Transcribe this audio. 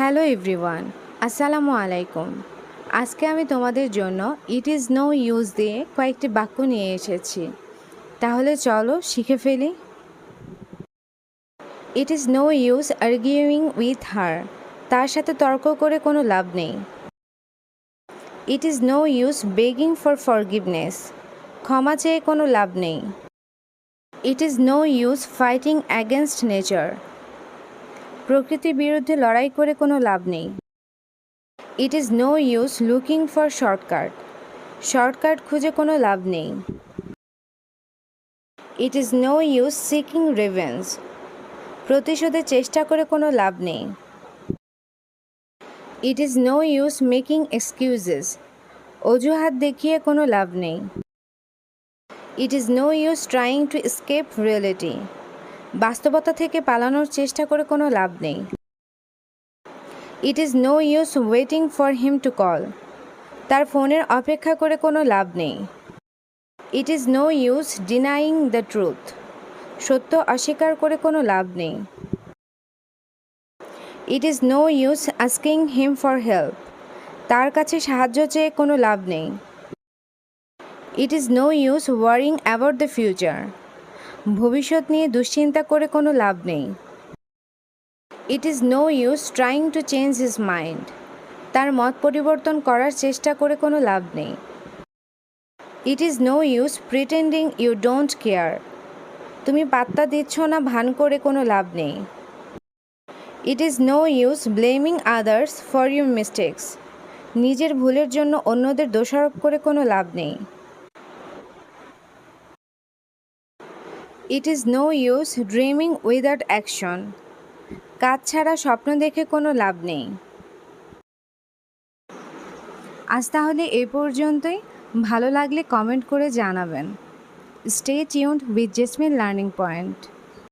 Hello everyone, আসসালামু আলাইকুম। আজকে আমি তোমাদের জন্য ইট ইজ নো ইউজ দিয়ে কয়েকটি বাক্য নিয়ে এসেছি। তাহলে চলো শিখে ফেলি। It is no use arguing with her, তার সাথে তর্ক করে কোনো লাভ নেই। It is no use begging for forgiveness, ক্ষমা চেয়ে কোনো লাভ নেই। It is no use fighting against nature প্রকৃতির বিরুদ্ধে লড়াই করে কোনো লাভ নেই। It is no use looking for shortcut shortcut খুঁজে কোনো লাভ নেই। It is no use seeking revenge প্রতিশোধের চেষ্টা করে কোনো লাভ নেই। It is no use making excuses অজুহাত দেখিয়ে কোনো লাভ নেই। It is no use trying to escape reality বাস্তবতা থেকে পালানোর চেষ্টা করে কোনো লাভ নেই। It is no use waiting for him to call তার ফোনের অপেক্ষা করে কোনো লাভ নেই। It is no use denying the truth সত্য অস্বীকার করে কোনো লাভ নেই। It is no use asking him for help তার কাছে সাহায্য চেয়ে কোনো লাভ নেই। It is no use worrying about the future ভবিষ্যৎ নিয়ে দুশ্চিন্তা করে কোনো লাভ নেই। It is no use trying to change his mind তার মত পরিবর্তন করার চেষ্টা করে কোনো লাভ নেই। It is no use pretending you don't care তুমি পাত্তা দিচ্ছ না, ভান করে কোনো লাভ নেই। It is no use blaming others for your mistakes নিজের ভুলের জন্য অন্যদের দোষারোপ করে কোনো লাভ নেই। It is no use dreaming without action কাজ ছাড়া স্বপ্ন দেখে কোনো লাভ নেই। আজ তাহলে এ পর্যন্তই। ভালো লাগলে কমেন্ট করে জানাবেন। Stay tuned with Jasmine learning point